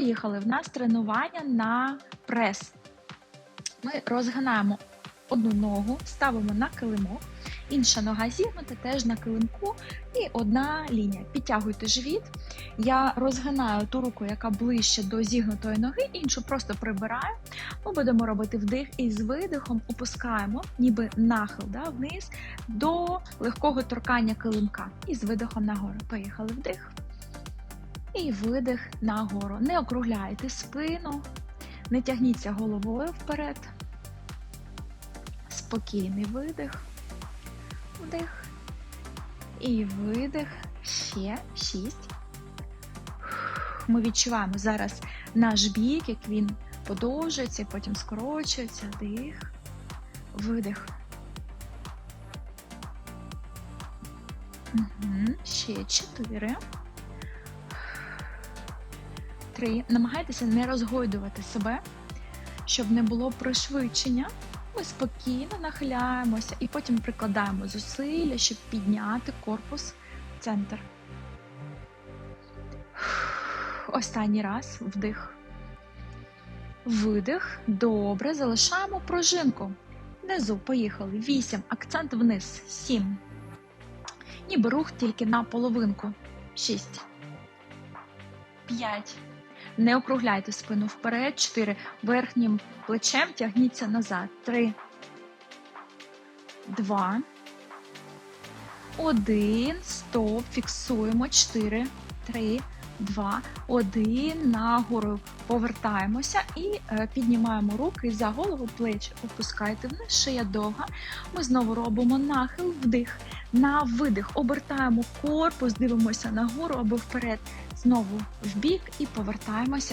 Поїхали. В нас тренування на прес. Ми розгинаємо одну ногу, ставимо на килимок, інша нога зігнута теж на килимку і одна лінія. Підтягуйте живіт. Я розгинаю ту руку, яка ближче до зігнутої ноги, іншу просто прибираю. Ми будемо робити вдих і з видихом опускаємо, ніби нахил да, вниз до легкого торкання килимка. І з видихом нагору. Поїхали вдих. І видих нагору. Не округляйте спину, не тягніться головою вперед. Спокійний видих, вдих. І видих. Ще шість. Ми відчуваємо зараз наш бік, як він подовжується, потім скорочується. Дих, видих. Угу. Ще чотири. Три. Намагайтеся не розгойдувати себе, щоб не було пришвидшення. Ми спокійно нахиляємося і потім прикладаємо зусилля, щоб підняти корпус в центр. Останній раз вдих. Видих. Добре. Залишаємо пружинку. Внизу поїхали. Вісім. Акцент вниз. Сім. Ніби рух тільки на половинку. Шість. П'ять. Не округляйте спину вперед. 4. Верхнім плечем тягніться назад. 3. 2. 1. Стоп. Фіксуємо. 4. 3. 2. 1. Нагору повертаємося і е, піднімаємо руки за голову плеч. Опускайте вниз, шия довга. Ми знову робимо нахил, вдих. На видих. Обертаємо корпус, дивимося нагору або вперед. Знову в бік і повертаємося